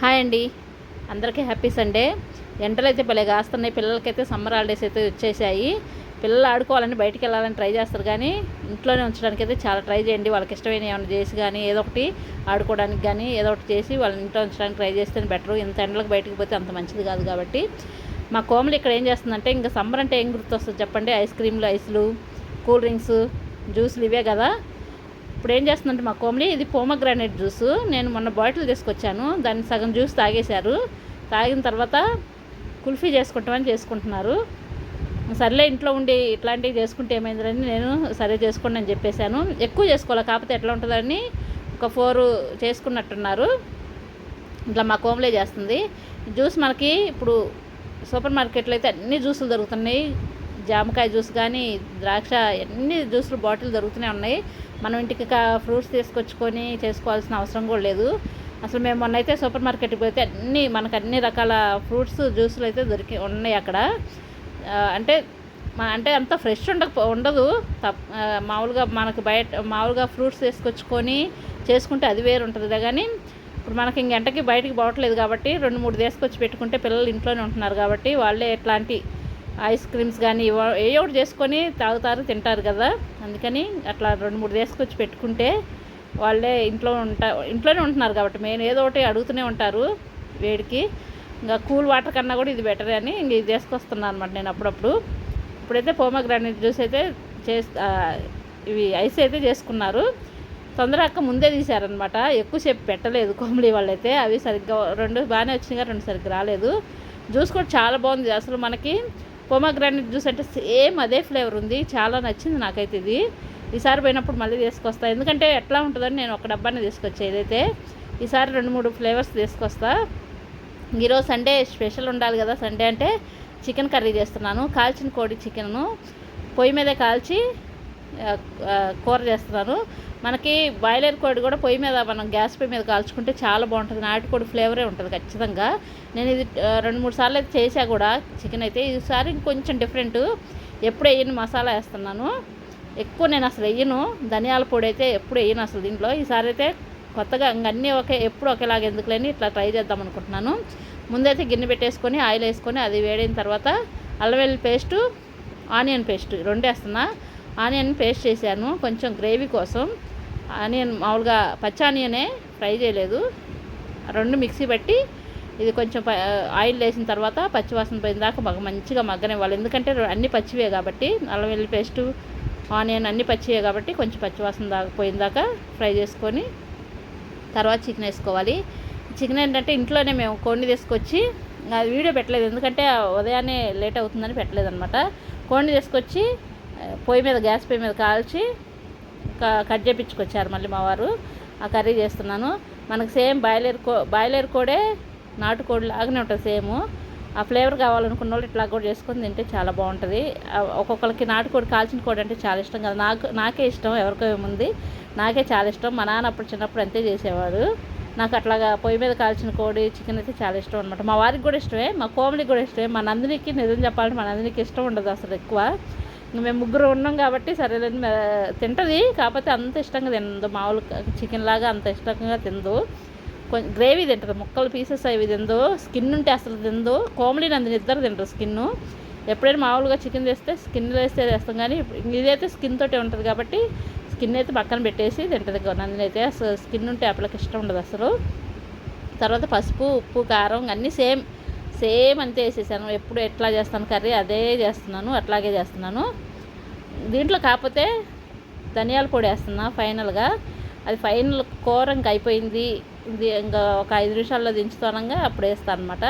Hi అండి. అందరికీ happy Sunday. ఎండలు అయితే భలే కాస్తున్నాయి. పిల్లలకైతే సమ్మర్ హాలిడేస్ అయితే వచ్చేసాయి. పిల్లలు ఆడుకోవాలని బయటికి వెళ్ళాలని ట్రై చేస్తారు కానీ ఇంట్లోనే ఉంచడానికి అయితే చాలా ట్రై చేయండి. వాళ్ళకి ఇష్టమైన ఏమైనా చేసి కానీ ఏదో ఒకటి ఆడుకోవడానికి కానీ ఏదో ఒకటి చేసి వాళ్ళని ఇంట్లో ఉంచడానికి ట్రై చేస్తేనే బెటర్. ఇంత ఎండలకు బయటికి పోతే అంత మంచిది కాదు కాబట్టి. మా కోమలు ఇక్కడ ఏం చేస్తుందంటే ఇంకా సమ్మర్ అంటే ఏం గుర్తొస్తుంది చెప్పండి? ఐస్ క్రీమ్లు ఐస్లు కూల్ డ్రింక్స్ జ్యూస్లు ఇవే కదా. ఇప్పుడు ఏం చేస్తుందంటే మా కోమలి ఇది పోమగ్రానైట్ జ్యూస్. నేను మొన్న బాటిల్ తీసుకొచ్చాను. దాన్ని సగం జ్యూస్ తాగేశారు. తాగిన తర్వాత కుల్ఫీ చేసుకుంటామని చేసుకుంటున్నారు. సర్లే ఇంట్లో ఉండి ఇట్లాంటివి చేసుకుంటే ఏమైందని నేను సరే చేసుకోండి అని చెప్పేశాను. ఎక్కువ చేసుకోవాలి కాకపోతే ఎట్లా ఉంటుందని ఒక ఫోర్ చేసుకున్నట్టున్నారు. ఇట్లా మా కోమలే చేస్తుంది. జ్యూస్ మనకి ఇప్పుడు సూపర్ మార్కెట్లో అయితే అన్ని జ్యూసులు దొరుకుతున్నాయి. జామకాయ జ్యూస్ కానీ ద్రాక్ష అన్ని జ్యూసులు బాటిల్ దొరుకుతూనే ఉన్నాయి. మనం ఇంటికి ఫ్రూట్స్ తీసుకొచ్చుకొని చేసుకోవాల్సిన అవసరం కూడా లేదు. అసలు మేము మొన్న అయితే సూపర్ మార్కెట్కి పోతే అన్ని మనకు అన్ని రకాల ఫ్రూట్స్ జ్యూసులు అయితే దొరికి ఉన్నాయి అక్కడ. అంటే మా- అంటే అంత ఫ్రెష్ ఉండక ఉండదు. తప్ మామూలుగా మనకు బయట మామూలుగా ఫ్రూట్స్ తీసుకొచ్చుకొని చేసుకుంటే అది వేరు ఉంటుంది కానీ ఇప్పుడు మనకి ఇంకెంటకి బయటికి పోవట్లేదు కాబట్టి రెండు మూడు తీసుకొచ్చి పెట్టుకుంటే పిల్లలు ఇంట్లోనే ఉంటున్నారు కాబట్టి వాళ్ళే ఎట్లాంటి ఐస్ క్రీమ్స్ కానీ ఏ ఒకటి చేసుకొని తాగుతారు తింటారు కదా. అందుకని అట్లా రెండు మూడు తీసుకొచ్చి పెట్టుకుంటే వాళ్ళే ఇంట్లో ఉంటా ఇంట్లోనే ఉంటున్నారు కాబట్టి మెయిన్ ఏదో ఒకటి అడుగుతూనే ఉంటారు వేడికి. ఇంకా కూల్ వాటర్ కన్నా కూడా ఇది బెటర్ అని ఇంక ఇది తీసుకొస్తున్నాను అనమాట నేను అప్పుడప్పుడు. ఇప్పుడైతే పోమగ్రానైట్ జ్యూస్ అయితే చేస్ ఇవి ఐస్ అయితే చేసుకున్నారు. తొందరగా ముందే తీశారనమాట ఎక్కువసేపు పెట్టలేదు కోమలి వాళ్ళైతే. అవి సరిగ్గా రెండు బాగానే వచ్చినాయి రెండు సరిగ్గా రాలేదు. జ్యూస్ కూడా చాలా బాగుంది. అసలు మనకి పొమగ్రానైట్ జ్యూస్ అంటే సేమ్ అదే ఫ్లేవర్ ఉంది. చాలా నచ్చింది నాకైతే ఇది. ఈసారి పోయినప్పుడు మళ్ళీ తీసుకొస్తా. ఎందుకంటే ఎట్లా ఉంటుందని నేను ఒక డబ్బానే తీసుకొచ్చా ఏదైతే. ఈసారి రెండు మూడు ఫ్లేవర్స్ తీసుకొస్తా. ఈరోజు సండే స్పెషల్ ఉండాలి కదా సండే అంటే చికెన్ కర్రీ చేస్తున్నాను. కాల్చిన కోడి చికెన్ను పొయ్యి మీదే కాల్చి కూర చేస్తున్నాను. మనకి బాయిలర్ కోడి కూడా పొయ్యి మీద మనం గ్యాస్ పొయ్యి మీద కాల్చుకుంటే చాలా బాగుంటుంది. నాటుకోడి ఫ్లేవరే ఉంటుంది ఖచ్చితంగా. నేను ఇది రెండు మూడు సార్లు అయితే చేసా కూడా చికెన్ అయితే. ఈసారి ఇంకొంచెం డిఫరెంట్. ఎప్పుడు వేయను మసాలా వేస్తున్నాను. ఎక్కువ నేను అసలు వేయను. ధనియాల పొడి అయితే ఎప్పుడు వేయను అసలు దీంట్లో. ఈసారి అయితే కొత్తగా ఇంక అన్నీ ఒకే ఎప్పుడు ఒకేలాగా ఎందుకులేని ఇట్లా ట్రై చేద్దాం అనుకుంటున్నాను. ముందైతే గిన్నె పెట్టేసుకొని ఆయిల్ వేసుకొని అది వేడైన తర్వాత అల్లం పేస్టు ఆనియన్ పేస్ట్ రెండు వేస్తున్నా ఆనియన్ పేస్ట్ చేశాను కొంచెం గ్రేవీ కోసం. ఆనియన్ మామూలుగా పచ్చి ఆనియనే ఫ్రై చేయలేదు. రెండు మిక్సీ పెట్టి ఇది కొంచెం ప- ఆయిల్ వేసిన తర్వాత పచ్చివాసన పోయిన దాకా బాగా మంచిగా మగ్గనివ్వాలి. ఎందుకంటే అన్ని పచ్చివే కాబట్టి అల్లం వెల్లుల్లి పేస్టు ఆనియన్ అన్ని పచ్చివే కాబట్టి కొంచెం పచ్చివాసన దాకా పోయిన దాకా ఫ్రై చేసుకొని తర్వాత చికెన్ వేసుకోవాలి. చికెన్ ఏంటంటే ఇంట్లోనే మేము కోడిని తీసుకొచ్చి అది వీడియో పెట్టలేదు. ఎందుకంటే ఉదయాన్నే లేట్ అవుతుందని పెట్టలేదు అనమాట కోడిని తీసుకొచ్చి పొయ్యి మీద గ్యాస్ పొయ్యి మీద కాల్చి క- కట్ చేపించుకొచ్చారు మళ్ళీ మా వారు. ఆ కర్రీ చేస్తున్నాను. మనకు సేమ్ బాయిలర్ కో బాయిలర్ కోడే నాటుకోడి లాగానే ఉంటుంది సేమ్. ఆ ఫ్లేవర్ కావాలనుకున్న వాళ్ళు ఇట్లా కూడా చేసుకొని తింటే చాలా బాగుంటుంది. ఒక్కొక్కరికి నాటుకోడి కాల్చిన కోడి అంటే చాలా ఇష్టం కదా. నాకు నాకే ఇష్టం ఎవరికో ఏముంది నాకే చాలా ఇష్టం. మా నాన్న అప్పుడు చిన్నప్పుడు అంతే చేసేవాడు. నాకు అట్లాగా పొయ్యి మీద కాల్చిన కోడి చికెన్ అయితే చాలా ఇష్టం అనమాట మా వారికి కూడా ఇష్టమే మా కోమలికి కూడా ఇష్టమే. మా నందినికి నిజం చెప్పాలంటే మా నందినికి ఇష్టం ఉండదు అసలు ఎక్కువ. మేము ముగ్గురు ఉన్నాం కాబట్టి సరేలేదు తింటుంది. కాకపోతే అంత ఇష్టంగా తినదు. మామూలు చికెన్ లాగా అంత ఇష్టంగా తిందు కొంచెం గ్రేవీ తింటుంది. ముక్కలు పీసెస్ అవి తిందు స్కిన్ ఉంటే అసలు తిందు కోమలి నందిని ఇద్దరు తింటారు స్కిన్ ఎప్పుడైనా మామూలుగా చికెన్ తెస్తే స్కిన్ వేస్తే తెస్తాం కానీ ఇదైతే స్కిన్ తోటే ఉంటుంది కాబట్టి స్కిన్ అయితే పక్కన పెట్టేసి తింటుంది నందిని అయితే. అసలు స్కిన్ ఉంటే అప్పటికి ఇష్టం ఉండదు అసలు. తర్వాత పసుపు ఉప్పు కారం అన్నీ సేమ్. సేమ్ అంతే వేసేసాను ఎప్పుడు ఎట్లా చేస్తాను కర్రీ అదే చేస్తున్నాను అట్లాగే చేస్తున్నాను. దీంట్లో కాకపోతే ధనియాల పొడి వేస్తున్నా ఫైనల్గా. అది ఫైనల్ కూర ఇంకా అయిపోయింది. ఇది ఇంకా ఒక ఐదు నిమిషాల్లో దించుతానంగా అప్పుడు వేస్తాను అనమాట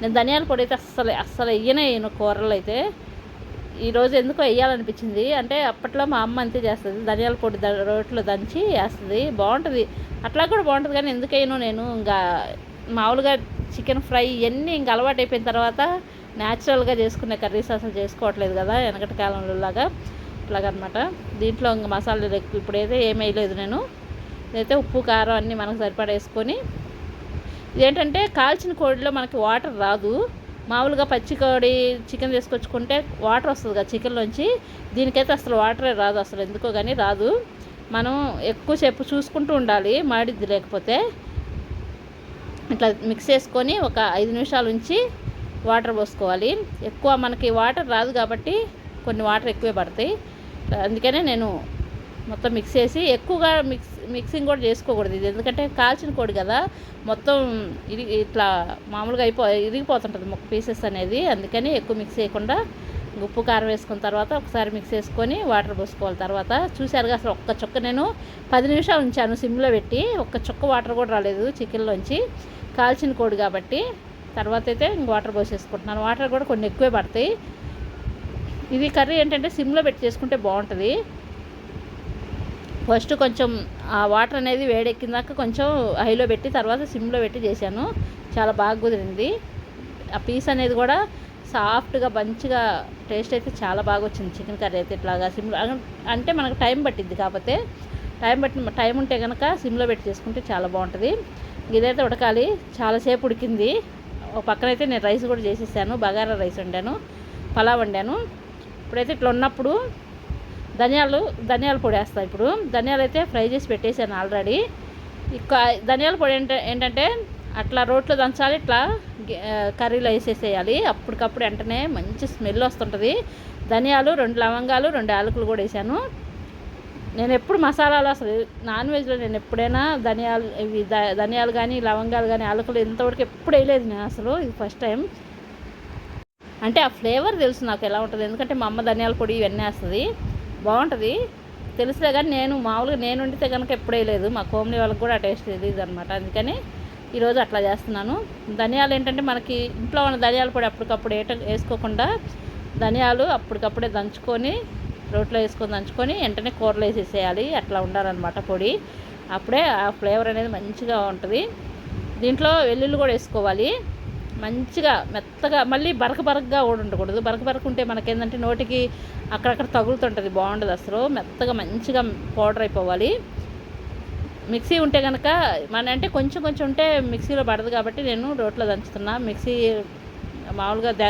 నేను ధనియాల పొడి అయితే అస్సలు అస్సలు వేయనే వేయను కూరలు అయితే. ఈరోజు ఎందుకో వేయాలనిపించింది. అంటే అప్పట్లో మా అమ్మ అంతే చేస్తుంది. ధనియాల పొడి ద రోట్లో దంచి వేస్తుంది. బాగుంటుంది. అట్లా కూడా బాగుంటుంది కానీ ఎందుకు నేను? ఇంకా మామూలుగా చికెన్ ఫ్రై ఇవన్నీ ఇంకా అలవాటు అయిపోయిన తర్వాత న్యాచురల్గా చేసుకునే కర్రీస్ అసలు చేసుకోవట్లేదు కదా వెనకటి కాలంలో లాగా ఇట్లాగనమాట దీంట్లో ఇంకా మసాలాలు ఇప్పుడైతే ఏం వేయలేదు నేను. ఇదైతే ఉప్పు కారం అన్నీ మనకు సరిపడా వేసుకొని. ఇదేంటంటే కాల్చిన కోడిలో మనకి వాటర్ రాదు. మామూలుగా పచ్చి కోడి చికెన్ తీసుకొచ్చుకుంటే వాటర్ వస్తుంది కదా చికెన్లోంచి. దీనికైతే అసలు వాటరే రాదు అసలు. ఎందుకో కానీ రాదు. మనం ఎక్కువసేపు చూసుకుంటూ ఉండాలి. మాడిద్ది లేకపోతే. ఇట్లా మిక్స్ చేసుకొని ఒక ఐదు నిమిషాలు ఉంచి వాటర్ పోసుకోవాలి. ఎక్కువ మనకి వాటర్ రాదు కాబట్టి కొన్ని వాటర్ ఎక్కువే పడతాయి. అందుకనే నేను మొత్తం మిక్స్ చేసి ఎక్కువగా మిక్స్ మిక్సింగ్ కూడా చేసుకోకూడదు ఇది. ఎందుకంటే కాల్చిన కోడి కదా మొత్తం ఇది ఇట్లా మామూలుగా అయిపో ఇరిగిపోతుంటుంది పీసెస్ అనేది. అందుకని ఎక్కువ మిక్స్ చేయకుండా ఉప్పు కారం వేసుకున్న తర్వాత ఒకసారి మిక్స్ చేసుకొని వాటర్ పోసుకోవాలి. తర్వాత చూశారుగా అసలు ఒక్క చుక్క నేను పది నిమిషాలు ఉంచాను సిమ్లో పెట్టి. ఒక్క చుక్క వాటర్ కూడా రాలేదు చికెన్లోంచి. కాల్చిన కోడి కాబట్టి. తర్వాత అయితే ఇంక వాటర్ పోసేసుకుంటున్నాను. వాటర్ కూడా కొన్ని ఎక్కువే పడతాయి. ఇది కర్రీ ఏంటంటే సిమ్లో పెట్టి చేసుకుంటే బాగుంటుంది. ఫస్ట్ కొంచెం ఆ వాటర్ అనేది వేడెక్కిందాక కొంచెం హైలో పెట్టి తర్వాత సిమ్లో పెట్టి చేశాను. చాలా బాగా కుదిరింది. ఆ పీస్ అనేది కూడా సాఫ్ట్గా మంచిగా టేస్ట్ అయితే చాలా బాగా వచ్చింది చికెన్ కర్రీ అయితే ఇట్లాగా సిమ్లో అంటే మనకు టైం పట్టింది కాకపోతే టైం పట్టి టైం ఉంటే కనుక సిమ్లో పెట్టి చేసుకుంటే చాలా బాగుంటుంది. ఇదైతే ఉడకాలి. చాలాసేపు ఉడికింది. ఒక పక్కనైతే నేను రైస్ కూడా చేసేసాను. బగారా రైస్ వండాను. పలావ్ వండాను. ఇప్పుడైతే ఇట్లా ఉన్నప్పుడు ధనియాలు ధనియాల పొడి వేస్తాను ఇప్పుడు. ధనియాలు అయితే ఫ్రై చేసి పెట్టేశాను ఆల్రెడీ. ఇక ధనియాల పొడి ఏంట ఏంటంటే అట్లా రోట్లో దంచాలి ఇట్లా కర్రీలో వేసేసేయాలి. అప్పటికప్పుడు వెంటనే మంచి స్మెల్ వస్తుంటుంది. ధనియాలు రెండు లవంగాలు రెండు యాలకులు కూడా వేసాను. నేను ఎప్పుడు మసాలాలు అసలు నాన్ వెజ్లో నేను ఎప్పుడైనా ధనియాలు ఇవి ధనియాలు కానీ లవంగాలు కానీ యాలకులు ఇంతవరకు ఎప్పుడు వేయలేదు నేను అసలు. ఇది ఫస్ట్ టైం. అంటే ఆ ఫ్లేవర్ తెలుసు నాకు ఎలా ఉంటుంది. ఎందుకంటే మా అమ్మ ధనియాల పొడి ఇవన్నీ వేస్తుంది. బాగుంటుంది. తెలుసులే కానీ నేను మామూలుగా నేను వండితే కనుక ఎప్పుడు వేయలేదు. మా కోమ్లీ వాళ్ళకి కూడా ఆ టేస్ట్ తెలియదు అనమాట అందుకని ఈరోజు అట్లా చేస్తున్నాను. ధనియాలు ఏంటంటే మనకి ఇంట్లో ఉన్న ధనియాల పొడి అప్పటికప్పుడు ఏట వేసుకోకుండా ధనియాలు అప్పటికప్పుడే దంచుకొని రోట్లో వేసుకొని దంచుకొని వెంటనే కూరలో వేసేసేయాలి. అట్లా ఉండాలన్నమాట పొడి. అప్పుడే ఆ ఫ్లేవర్ అనేది మంచిగా ఉంటుంది. దీంట్లో వెల్లుల్లి కూడా వేసుకోవాలి. మంచిగా మెత్తగా మళ్ళీ బరక బరకగా కూడా ఉండకూడదు. బరక బరక ఉంటే మనకేంటంటే నోటికి అక్కడక్కడ తగులుతుంటుంది. బాగుండదు అసలు. మెత్తగా మంచిగా పౌడర్ అయిపోవాలి. మిక్సీ ఉంటే కనుక మన అంటే కొంచెం కొంచెం ఉంటే మిక్సీలో పడదు కాబట్టి నేను రోట్లో దంచుతున్నా. మిక్సీ మామూలుగా ద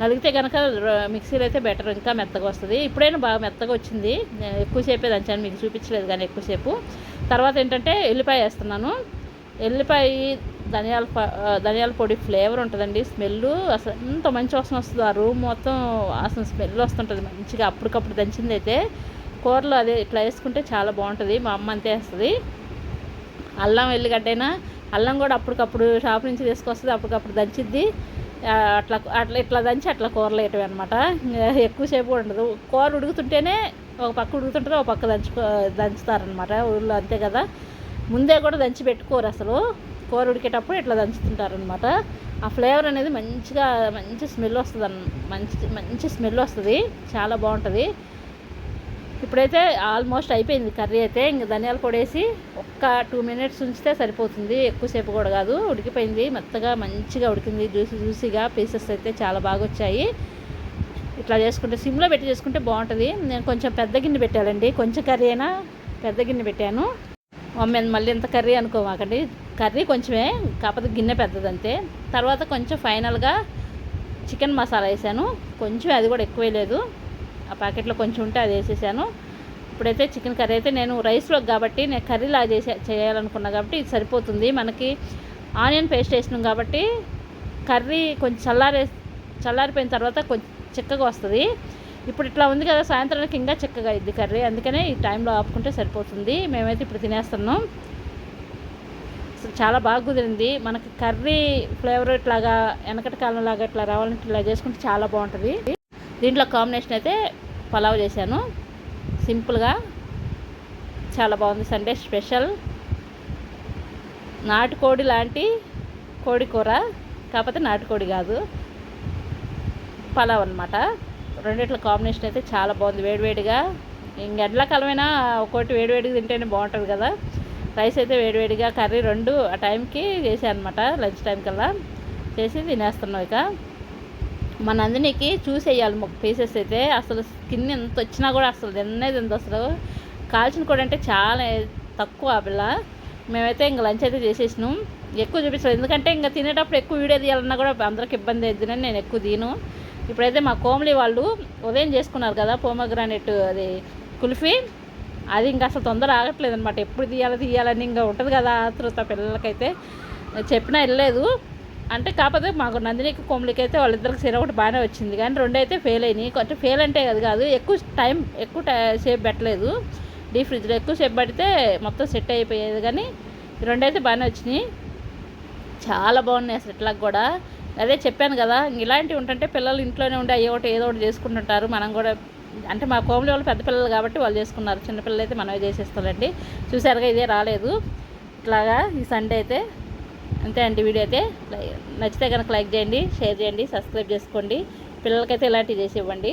నలిగితే కనుక మిక్సీలో అయితే బెటర్ ఇంకా మెత్తగా వస్తుంది. ఇప్పుడైనా బాగా మెత్తగా వచ్చింది. నేను ఎక్కువసేపే దంచాను మీకు చూపించలేదు కానీ ఎక్కువసేపు తర్వాత ఏంటంటే ఎల్లిపాయ వేస్తున్నాను. ఎల్లిపాయ ధనియాల ధనియాల పొడి ఫ్లేవర్ ఉంటుందండి స్మెల్ అసలు ఎంత మంచి వాసన వస్తుంది. ఆ రూమ్ మొత్తం అసలు స్మెల్ వస్తుంటుంది మంచిగా అప్పటికప్పుడు దంచింది అయితే కూరలో అదే ఇట్లా వేసుకుంటే చాలా బాగుంటుంది. మా అమ్మ అంతే వేస్తుంది. అల్లం ఎల్లిగడ్డైనా అల్లం కూడా అప్పటికప్పుడు షాప్ నుంచి తీసుకొస్తుంది అప్పటికప్పుడు దంచిద్ది. అట్లా అట్లా ఇట్లా దంచి అట్లా కూరలు వేయటం అనమాట ఎక్కువసేపు ఉండదు. కూర ఉడుకుతుంటేనే ఒక పక్క ఉడుకుతుంటే ఒక పక్క దంచుకో దంచుతారనమాట ఊళ్ళో అంతే కదా. ముందే కూడా దంచి పెట్టుకోరు అసలు. కూర ఉడికేటప్పుడు ఇట్లా దంచుతుంటారనమాట ఆ ఫ్లేవర్ అనేది మంచిగా మంచి స్మెల్ వస్తుంది మంచి మంచి స్మెల్ వస్తుంది. చాలా బాగుంటుంది. ఇప్పుడైతే ఆల్మోస్ట్ అయిపోయింది కర్రీ అయితే. ఇంక ధనియాల పొడి వేసి ఒక్క టూ మినిట్స్ ఉంచితే సరిపోతుంది. ఎక్కువసేపు కూడా కాదు ఉడికిపోయింది. మెత్తగా మంచిగా ఉడికింది. జ్యూసీ జ్యూసీగా పీసెస్ అయితే చాలా బాగా వచ్చాయి. ఇట్లా చేసుకుంటే సిమ్లో పెట్టి చేసుకుంటే బాగుంటుంది. నేను కొంచెం పెద్ద గిన్నె పెట్టాలండి. కొంచెం కర్రీ అయినా పెద్ద గిన్నె పెట్టాను. మమ్మీ మళ్ళీ ఎంత కర్రీ అనుకోమాకండి. కర్రీ కొంచెమే కాకపోతే గిన్నె పెద్దదంతే. తర్వాత కొంచెం ఫైనల్గా చికెన్ మసాలా వేసాను. కొంచెం అది కూడా ఎక్కువ లేదు. ఆ ప్యాకెట్లో కొంచెం ఉంటే అది వేసేసాను. ఇప్పుడైతే చికెన్ కర్రీ అయితే నేను రైస్లో కాబట్టి నేను కర్రీలా చేసే చేయాలనుకున్నా కాబట్టి ఇది సరిపోతుంది. మనకి ఆనియన్ పేస్ట్ వేసినాం కాబట్టి కర్రీ కొంచెం చల్లారే చల్లారిపోయిన తర్వాత కొంచెం చిక్కగా వస్తుంది. ఇప్పుడు ఇట్లా ఉంది కదా సాయంత్రానికి ఇంకా చిక్కగా అయింది కర్రీ. అందుకనే ఈ టైంలో ఆపుకుంటే సరిపోతుంది. మేమైతే ఇప్పుడు తినేస్తున్నాం. చాలా బాగా కుదిరింది. మనకి కర్రీ ఫ్లేవర్ ఇట్లాగా వెనకటి కాలం లాగా ఇట్లా రావాలంటే ఇట్లా చేసుకుంటే చాలా బాగుంటుంది. దీంట్లో కాంబినేషన్ అయితే పలావ్ చేశాను. సింపుల్గా చాలా బాగుంది. Sunday special. నాటుకోడి లాంటి కోడి కూర కాకపోతే నాటుకోడి కాదు. పలావ్ అనమాట రెండిట్ల కాంబినేషన్ అయితే చాలా బాగుంది. వేడివేడిగా ఇంక ఎండాకాలమైనా ఒకటి వేడివేడిగా తింటేనే బాగుంటుంది కదా. రైస్ అయితే వేడివేడిగా కర్రీ రెండు ఆ టైంకి చేసాను అనమాట లంచ్ టైం కల్లా. చేసి తినేస్తున్నాం ఇక. మా నందినికి చూసేయాలి మాకు పీసెస్ అయితే. అసలు స్కిన్ ఎంత వచ్చినా కూడా అసలు తిన్నది ఎంత అసలు. కాల్చిన కూడా అంటే చాలా తక్కువ ఆ పిల్ల. మేమైతే ఇంకా లంచ్ అయితే చేసేసినాం. ఎక్కువ చూపించలేదు. ఎందుకంటే ఇంకా తినేటప్పుడు ఎక్కువ వీడియో తీయాలన్నా కూడా అందరికి ఇబ్బంది అవుతుందని నేను ఎక్కువ తీను. ఇప్పుడైతే మా కోమలి వాళ్ళు ఉదయం చేసుకున్నారు కదా పోమగ్రానెట్ అది కుల్ఫీ. అది ఇంకా అసలు తొందర ఆగట్లేదు అనమాట ఎప్పుడు తీయాలి తీయాలని ఇంకా ఉంటుంది కదా ఆతృత పిల్లలకైతే. చెప్పినా వెళ్ళలేదు అంటే కాకపోతే మాకు నందినికి కోమలికి అయితే వాళ్ళిద్దరికి సిర ఒకటి బాగానే వచ్చింది. కానీ రెండు అయితే ఫెయిల్ అయినాయి. కొంచెం ఫెయిల్ అంటే అది కాదు. ఎక్కువ టైం ఎక్కువ సేపు పెట్టలేదు. డీ ఫ్రిడ్జ్లో ఎక్కువ సేపు పెడితే మొత్తం సెట్ అయిపోయేది. కానీ రెండైతే రెండు అయితే బాగానే వచ్చినాయి. చాలా బాగున్నాయి అసలు ఇట్లా కూడా. అదే చెప్పాను కదా ఇలాంటివి ఉంటుంటే పిల్లలు ఇంట్లోనే ఉండి అయ్యో ఒకటి ఏదో ఒకటి చేసుకుంటుంటారు. మనం కూడా అంటే మా కోమలి వాళ్ళు పెద్ద పిల్లలు కాబట్టి వాళ్ళు చేసుకున్నారు. చిన్నపిల్లలు అయితే మనమే చేసేస్తారండి చూసారుగా ఇదే రాలేదు. ఇట్లాగా ఈ సండే అయితే అంతే అండి వీడియో అయితే. నచ్చితే కనుక లైక్ చేయండి షేర్ చేయండి సబ్స్క్రైబ్ చేసుకోండి. పిల్లలకైతే ఇలాంటివి చేసి ఇవ్వండి.